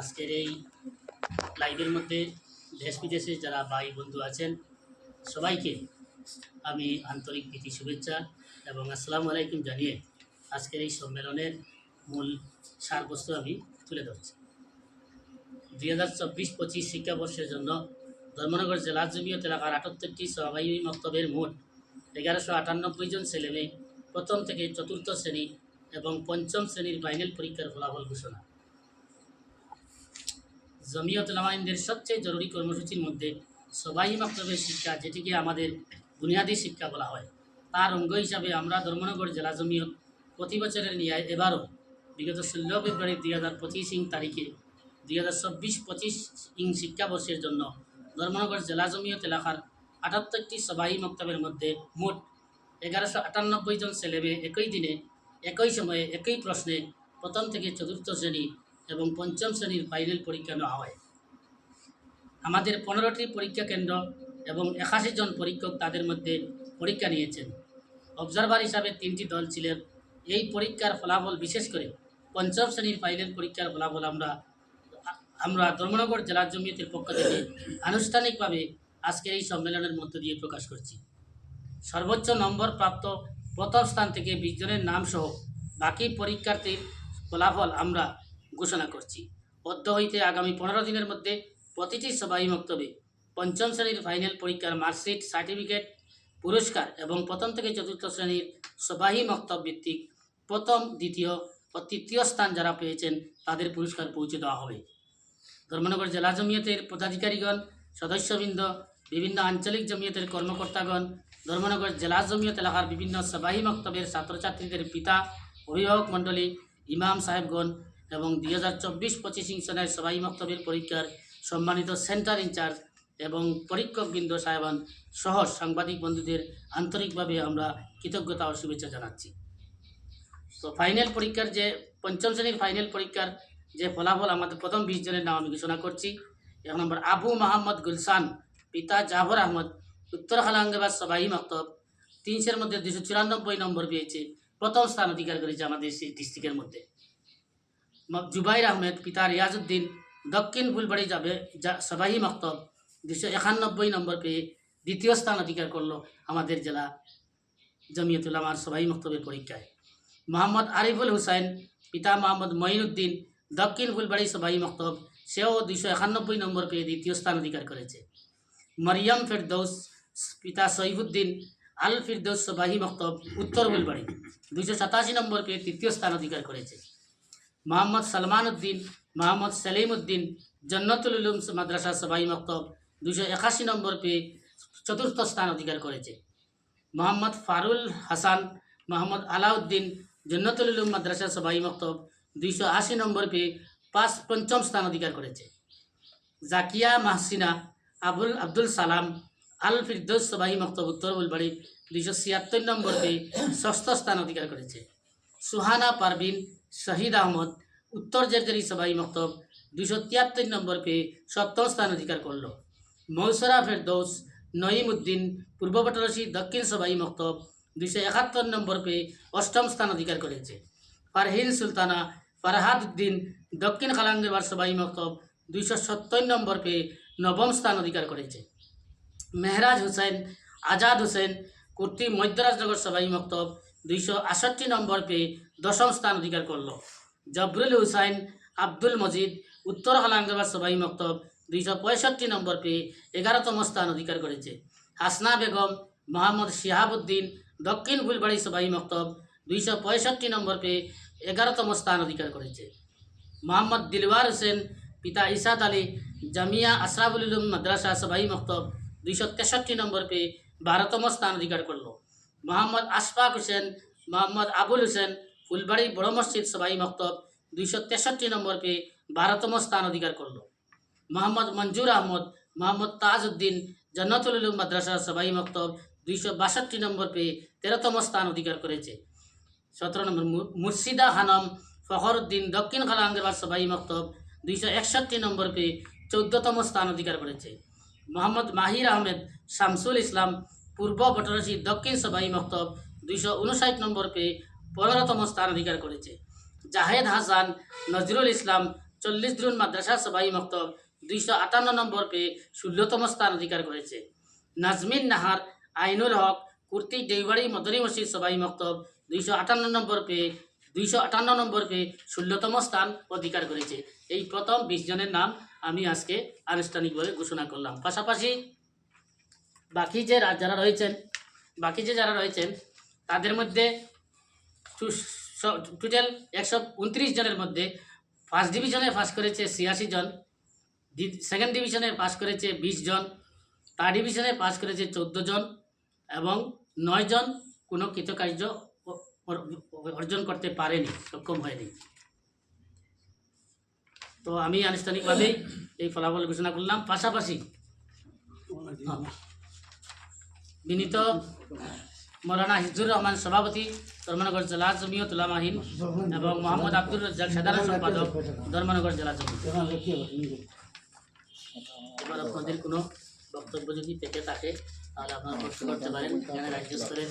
আজকের এই লাইভের মধ্যে দেশ বিদেশে যারা ভাই বন্ধু আছেন, সবাইকে আমি আন্তরিক প্রীতি শুভেচ্ছা এবং আসসালামু আলাইকুম জানিয়ে আজকের এই সম্মেলনের মূল সারবস্তু আমি তুলে ধরছি। দুই হাজার চব্বিশ পঁচিশ শিক্ষাবর্ষের জন্য ধর্মনগর জেলা জমিয়ত এলাকার আটাত্তরটি সহবাহী মক্তবের মোট এগারোশো আটানব্বই জন ছেলেমেয়ে প্রথম থেকে চতুর্থ শ্রেণি এবং পঞ্চম শ্রেণির ফাইনাল পরীক্ষার ফলাফল ঘোষণা। জমিয়ত লামাইনদের সবচেয়ে জরুরি কর্মসূচির মধ্যে সবাই মক্তবের শিক্ষা, যেটিকে আমাদের বুনিয়াদী শিক্ষা বলা হয়। তার অঙ্গ হিসাবে আমরা ধর্মনগর জেলা জমিয়ত প্রতি বছরের নিয়ে এবারও বিগত ষোলো ফেব্রুয়ারি দুই হাজার পঁচিশ ইং তারিখে দুই হাজার চব্বিশ পঁচিশ ইং শিক্ষাবর্ষের জন্য ধর্মনগর জেলা জমিয়ত এলাকার আটাত্তরটি সবাই মক্তবের মধ্যে মোট এগারোশো আটানব্বই জন ছেলেমেয়ে একই দিনে, একই সময়ে একই প্রশ্নে প্রথম থেকে চতুর্থ শ্রেণি এবং পঞ্চম শ্রেণির ফাইনাল পরীক্ষা নেওয়া হয়। আমাদের পনেরোটি পরীক্ষা কেন্দ্র এবং একাশি জন পরীক্ষক তাদের মধ্যে পরীক্ষা নিয়েছেন। অবজারভার হিসাবে তিনটি দল ছিলেন। এই পরীক্ষার ফলাফল বিশেষ করে পঞ্চম শ্রেণির ফাইনাল পরীক্ষার ফলাফল আমরা আমরা ধর্মনগর জেলা জমিয়তের পক্ষ থেকে আনুষ্ঠানিকভাবে আজকের এই সম্মেলনের মধ্য দিয়ে প্রকাশ করছি। সর্বোচ্চ নম্বর প্রাপ্ত প্রথম স্থান থেকে বিশ জনের নাম সহ বাকি পরীক্ষার্থীর ফলাফল আমরা ঘোষণা করছি। অদ্য হইতে আগামী পনেরো দিনের মধ্যে প্রতিটি সবাই মক্তবে। পঞ্চম শ্রেণির ফাইনাল পরীক্ষার মার্কশিট, সার্টিফিকেট, পুরস্কার এবং প্রথম থেকে চতুর্থ শ্রেণির সবাহী মক্তব ভিত্তিক প্রথম, দ্বিতীয় ও তৃতীয় স্থান যারা পেয়েছেন, তাদের পুরস্কার পৌঁছে দেওয়া হবে। ধর্মনগর জেলা জমিয়তের পদাধিকারীগণ, সদস্যবৃন্দ, বিভিন্ন আঞ্চলিক জমিয়তের কর্মকর্তাগণ, ধর্মনগর জেলা জমিয়ত এলাকার বিভিন্ন সবাহী মক্তবের ছাত্রছাত্রীদের পিতা, অভিভাবক মণ্ডলী, ইমাম সাহেবগণ এবং দুই হাজার চব্বিশ পঁচিশ সনের সবাই মক্তবের পরীক্ষার সম্মানিত সেন্টার ইনচার্জ এবং পরীক্ষকবৃন্দ সাহেবান সহ সাংবাদিক বন্ধুদের আন্তরিকভাবে আমরা কৃতজ্ঞতা ও শুভেচ্ছা জানাচ্ছি। তো ফাইনাল পরীক্ষার যে, পঞ্চম শ্রেণির ফাইনাল পরীক্ষার যে ফলাফল আমাদের প্রথম বিশ জনের নাম আমি ঘোষণা করছি। এক নম্বর, আবু মাহমদ গুলসান পিতা জাফর আহমদ, উত্তর খালাঙ্গাবাদ সবাই মক্তব তিনশের মধ্যে দুশো চুরানব্বই নম্বর পেয়েছে, প্রথম স্থান অধিকার করেছে আমাদের সেই ডিস্ট্রিক্টের মধ্যে। জুবাইর আহমেদ পিতা রিয়াজউদ্দিন দক্ষিণ ফুলবাড়ি যাবে যা সবাই মক্তব দুশো একানব্বই নম্বর পেয়ে দ্বিতীয় স্থান অধিকার করল আমাদের জেলা জমিয়তুল আমার সবাই মক্তবের পরীক্ষায় মোহাম্মদ আরিফুল হুসাইন পিতা মোহাম্মদ মঈনুদ্দিন দক্ষিণ ফুলবাড়ি সবাই মক্তব সেও দুশো একানব্বই নম্বর পেয়ে দ্বিতীয় স্থান অধিকার করেছে মরিয়ম ফেরদৌস পিতা সৈফুদ্দিন আল ফিরদৌস সবাহি মক্তব উত্তর ফুলবাড়ি দুশো সাতাশি নম্বর পেয়ে তৃতীয় স্থান অধিকার করেছে মোহাম্মদ সালমান উদ্দিন মোহাম্মদ সেলিম উদ্দিন জন্নতুল উলুম মাদ্রাসা সবাই মক্তব দুশো একাশি নম্বর পেয়ে চতুর্থ স্থান অধিকার করেছে। মোহাম্মদ ফারুল হাসান, মোহাম্মদ আলাউদ্দিন, জন্নতুল উলুম মাদ্রাসা সবাই মক্তব, দুইশো আশি নম্বর পেয়ে পাঁচ পঞ্চম স্থান অধিকার করেছে। জাকিয়া মাহসিনা, আবুল আব্দুল সালাম, আল ফিরদৌস সবাই মক্তব, উত্তর বুলবাড়ি দুইশো ছিয়াত্তর নম্বর পেয়ে ষষ্ঠ স্থান অধিকার করেছে। সুহানা পারভিন শহীদ আহমদ উত্তর জেরজারি সবাই মক্তব দুইশো তিয়াত্তর নম্বর পেয়ে সপ্তম স্থান অধিকার করল। মৌসরা ফেরদৌস, নঈম উদ্দিন, পূর্ব পটরসি দক্ষিণ সবাই মক্তব দুইশো একাত্তর নম্বর পেয়ে অষ্টম স্থান অধিকার করেছে। ফারহিন সুলতানা, ফারহাদ উদ্দিন, দক্ষিণ খালাঙ্গেবার সবাই মক্তব দুইশো সত্তর নম্বর পেয়ে নবম স্থান অধিকার করেছে। মেহরাজ হুসেন, আজাদ হোসেন কুর্তি মধ্যরাজনগর সবাই মক্তব দুইশো আষট্টি নম্বর পেয়ে দশম স্থান অধিকার করল। জবরুল হুসাইন, আব্দুল মজিদ, উত্তর হালাঙ্গাবাদ সবাই মক্তব দুইশো পঁয়ষট্টি নম্বর পেয়ে এগারোতম স্থান অধিকার করেছে। হাসনা বেগম, মোহাম্মদ শিহাবুদ্দিন, দক্ষিণ ফুলবাড়ি সবাই মক্তব দুইশো পঁয়ষট্টি নম্বর পেয়ে এগারোতম স্থান অধিকার করেছে। মোহাম্মদ দিলওয়ার হোসেন, পিতা ইসাদ আলী, জামিয়া আশরাফুল মাদ্রাসা সবাই মক্তব দুইশো তেষট্টি নম্বর পেয়ে বারোতম স্থান অধিকার করল। মোহাম্মদ আশফাক হোসেন, মোহাম্মদ আবুল হোসেন, ফুলবাড়ি বড় মসজিদ সবাই মক্তব, দুইশো তেষট্টি নম্বর পেয়ে বারোতম স্থান অধিকার করল। মোহাম্মদ মঞ্জুর আহমদ, মোহাম্মদ তাজউদ্দিন জন্নতুল উলুম মাদ্রাসা সবাই মক্তব, দুইশো বাষট্টি নম্বর পেয়ে তেরোতম স্থান অধিকার করেছে। সতেরো নম্বর মুর্শিদা হানম, ফখরুদ্দিন, দক্ষিণ খালাঙ্গেবার সবাই মক্তব, দুইশো একষট্টি নম্বর পেয়ে চৌদ্দতম স্থান অধিকার করেছে। মোহাম্মদ মাহির আহমেদ, শামসুল ইসলাম পূর্ব বটরসি দক্ষিণ সবাই মক্তব দুইশো উনষাট নম্বর পেয়ে পনেরোতম স্থান অধিকার করেছে। জাহেদ হাসান নজরুল ইসলাম চল্লিশ দ্রুন মাদ্রাসা সবাই মক্তব দুইশো আটান্ন নম্বর পেয়ে ষোলোতম স্থান অধিকার করেছে। নাজমিন নাহার, আইনুল হক, কুর্তি দেওবাড়ি মদনী মসজিদ সবাই মক্তব দুইশো আটান্ন নম্বর পেয়ে দুইশো আটান্ন নম্বর পেয়ে ষোলোতম স্থান অধিকার করেছে। এই প্রথম বিশ জনের নাম আমি আজকে আনুষ্ঠানিকভাবে ঘোষণা করলাম। পাশাপাশি বাকি যে যারা রয়েছেন, বাকি যে যারা রয়েছেন, তাদের মধ্যে টোটাল একশো উনত্রিশ জনের মধ্যে ফার্স্ট ডিভিশনে পাস করেছে ছিয়াশি জন সেকেন্ড ডিভিশনে পাস করেছে বিশ জন থার্ড ডিভিশনে পাস করেছে চোদ্দ জন এবং নয় জন কোনো কৃতকার্য অর্জন করতে পারেনি, সক্ষম হয়নি তো আমি আনুষ্ঠানিকভাবেই এই ফলাফল ঘোষণা করলাম পাশাপাশি। বিনীত মৌলানা হিজুর রহমান সভাপতি, ধর্মনগর জেলা জমিয়ত উলামাহিন এবং মোহাম্মদ আব্দুর রাজ্জাক সাধারণ সম্পাদক, ধর্মনগর জেলা জমিয়ত। এবার আপনাদের কোনো বক্তব্য যদি থেকে থাকে, তাহলে আপনারা প্রশ্ন করতে পারেন। এখানে রাজ্য স্তরের